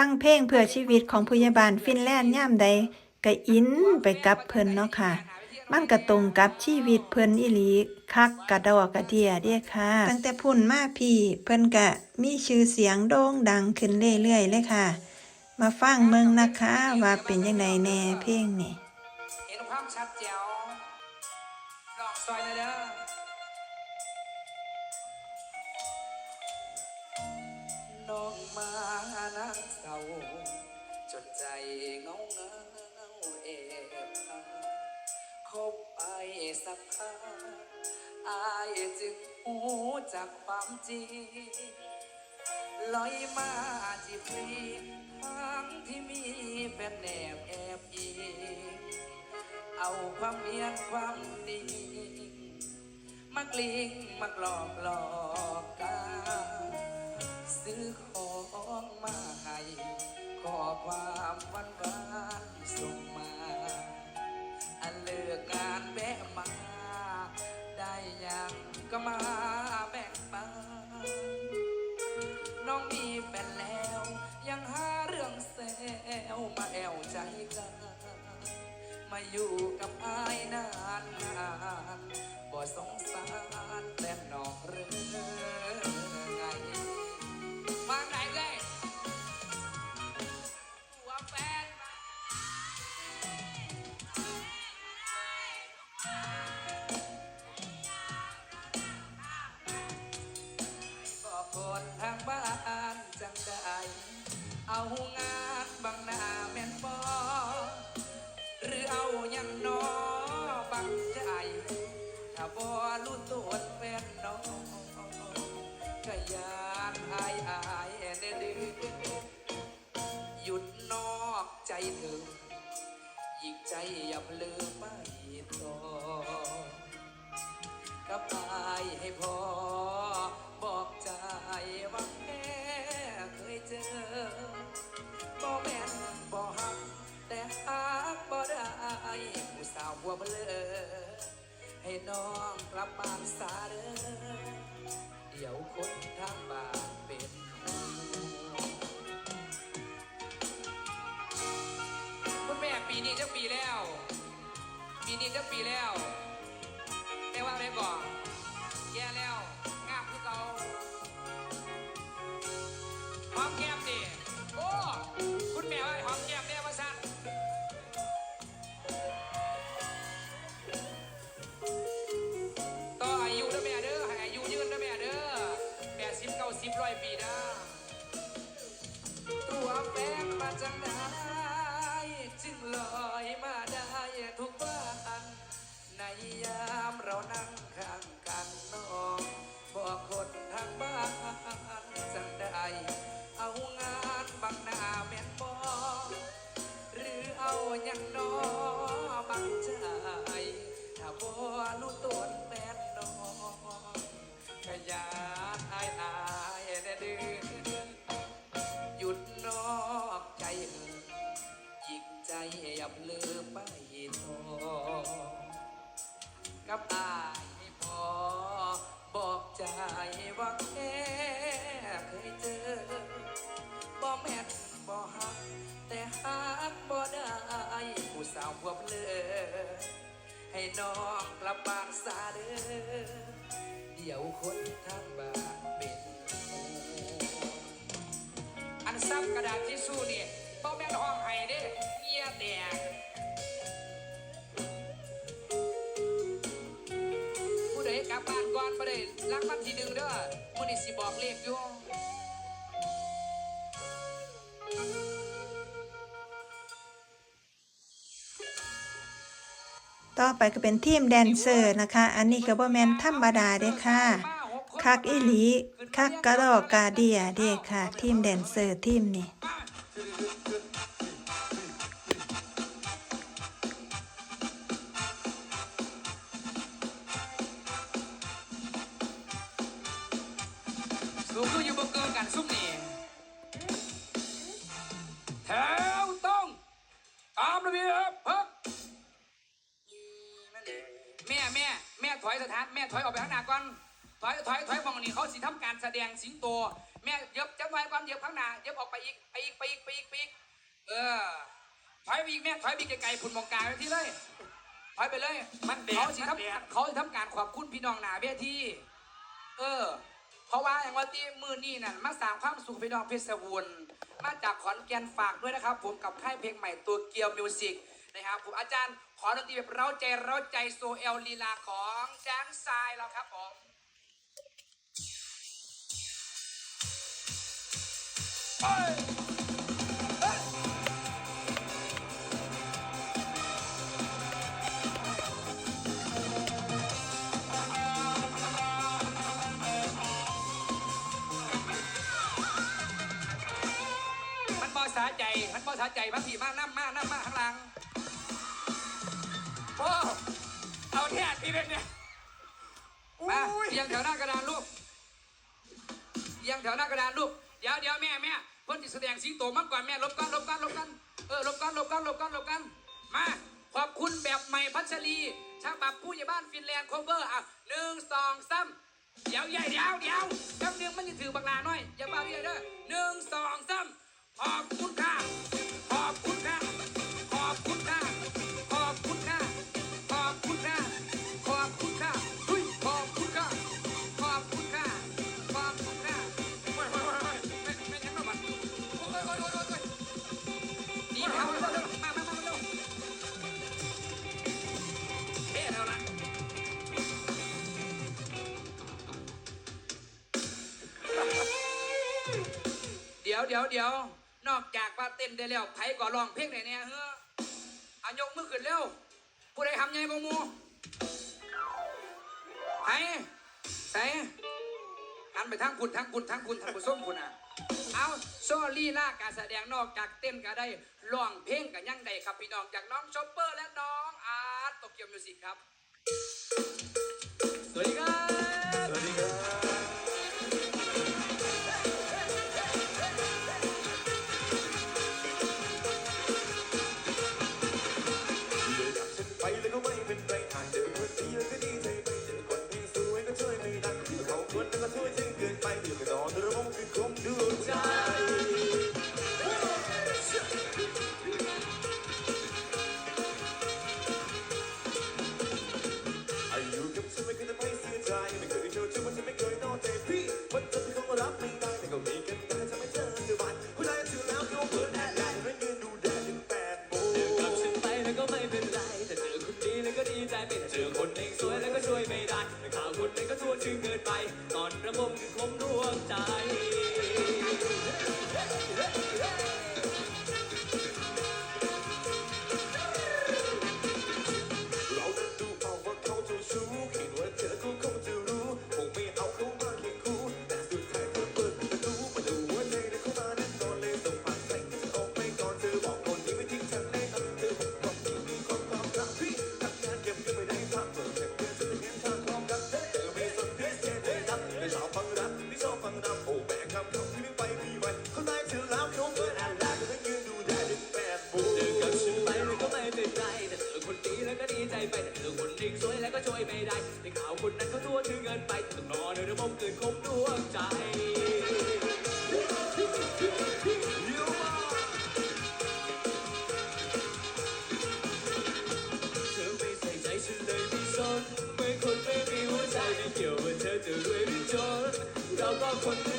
ฟังเพลงเพื่อชีวิตของพยาบาลฟินแลนด์ย่ามใดก็อินไปกับเพิ่นเนาะค่ะ มันก็ตรงกับชีวิตเพิ่นอีหลีคักกระดอกกระเดียเด้ค่ะ ตั้งแต่พุ่นมาพี่ เพิ่นก็มีชื่อเสียงโด่งดังขึ้นเรื่อยๆเลยค่ะ มาฟังเมืองนะคะว่าเป็นยังไงแน่เพลงนี่เห็นความชัดเจ๋วลองซอยนะเด้อ เศร้าจนใจเงาเงาเอบพังคบไปสักพักอายจึงหูจากความจริงลอยมาจีบลีทั้งที่มีแฟนแนบแอบอิงเอาความเนียนความดีมักลิงมักหลอกหลอกกันซื้อของมา อความหวานหวานส่งมา อันเลิกงานแวะมา ได้ยังก็มาแบ่งปันน้องมีแฟนแล้ว ยังหาเรื่องแซวมาแอวใจกัน มาอยู่กับอายนานนานบ่สงสารแต่น้องเรื่องไง เอางานบางหน้าแม่นบอหรือเอายังนอบังใจ ถ้าบอรู้ตัวแฟนน้องก็ยานอายอายแน่ดื้อหยุดนอกใจถึงยิกใจอย่าเพลือไม่ต่อกับอายให้พอ ผู้สาวหัวเบลอให้น้องกลับบ้านสาเด้อเดี๋ยวคนทางบ้านเป็นคุณแม่ปีนี้จะปีแล้ว ปีนี้จะปีแล้ว แต่ว่าได้ก่อน ฟน ว่าแค่เคยเจอบ่แม่นบ่ฮัก แต่ฮักบ่ได้ผู้สาวบัวเพลอให้น้องกลับบ้านซาเด้อเดี๋ยวคนทางบ้านเป็นอันซ้ำกระดาษทิชชู่นี่บ่แม่นห้องไห้เด้เงียแดง ลับบ้านก่อนบ่ได้รักมันทีหนึ่งเด้อมื้อนี้สิบอกเลขอยู่ต่อไปก็เป็นทีมแดนเซอร์นะคะ อันนี้ก็บ่แมนธรรมดาเด้ค่ะ คักอีหลี คักกระดอกกาเดียเด้ค่ะ ทีมแดนเซอร์ทีมนี้ สูงคืออยู่บ่เกินกันซุ่มนี่แถวต้อง ตามระเบียบเพิ่มแม่แม่แม่ถอยสถานแม่ถอยออกไปข้างหน้าก่อนถอยถอยถอยมองนี่เขาสิทำการแสดงสิงโต แม่เย็บจับไว้ก่อนเย็บข้างหน้าเย็บออกไปอีกไปอีกไปอีกไปอีกอถอยไปอีกแม่ถอยไปไกลๆพุ่นมองกลางไปที่เลยถอยไปเลย มันแดดเขาสิมันแดดทำเขาสิทำการขอบคุณพี่น้องหนาเวทีเออ เพราะว่าอย่างว่าที่มือนี่น่ะมาสร้างความสุขพี่น้องเพชรบูรณ์มาจากขอนแก่นฝากด้วยนะครับ ผมกับค่ายเพลงใหม่ตัวเกียวมิวสิกนะครับผมอาจารย์ขอดนตรีแบบเร้าใจเร้าใจโซเอลลีลาของแจ้งทรายเราครับผมมัน ใจมาผีมาน้ำมาน้ำมาข้างหลังโอ้เอาแท้ทีเป็นเนี่ยมาเรียงแถวหน้ากระดานลูกเรียงแถวหน้ากระดานลูกเดี๋ยวเดี๋ยวแม่แม่เพิ่นจะแสดงสิงโตมากกว่าแม่ลบกันลบกันลบกันเออลบกันลบกันลบกันลบกันมาขอบคุณแบบใหม่พัชรีช่างบับผู้ใหญ่บ้านฟินแลนด์โคเวอร์อะหนึ่งสองสามเดี๋ยวใหญ่เดี๋ยวเดี๋ยวจำเนียงมันจะถือบักลาหน่อยอย่าบ้าเรียเด้อหนึ่งสองสามขอบคุณค่ะขอบ คุณค่ะขอบคุณค่ะขอบคุณค่ะขอบคุณค่ะขอบคุณค่ะเฮ้ยขอบคุณค่ะขอบคุณค่ะขอบคุณค่ะโอ้ยโอ้ยโอ้ยโอ้ยไม่ไม่ยังไม่บัดโอ้ยโอ้ยโอ้ยโอ้ยโอ้ยนี่เอาเร็วเร็วมามามาเร็วเท่แล้วนะเดี๋ยวเดี๋ยวเดี๋ยว นอกจากว่าเต้นได้แล้วไผก็ร้องเพลงได้เนี่ยเฮ้ออายกมือขึ้นเร็วผู้ใดทำยังไงกมูไผใส่หันไปทางคุณทางคุณทางคุณทางคุณส้มคุณอะเอาโซลี่ล่าการแสดงนอกจากเต้นก็ได้ร้องเพลงกันยังได้ครับพี่น้องจากน้องชอปเปอร์และน้องอาร์ตโตเกียวมิวสิกครับสวัสดีครับ ข่าวคนนั้นก็ทั่วถึงเงินไปต้องรอในระบมเกิดคบดวงใจเธอไม่ใส่ใจฉันเลยม่สนเหมื่อนคนไม่มีหัวใจไม่เกี่ยวว่าเธอจะรวยหรือจนเราก็คน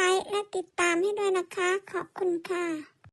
Subscribe และติดตามให้ด้วยนะคะ ขอบคุณค่ะ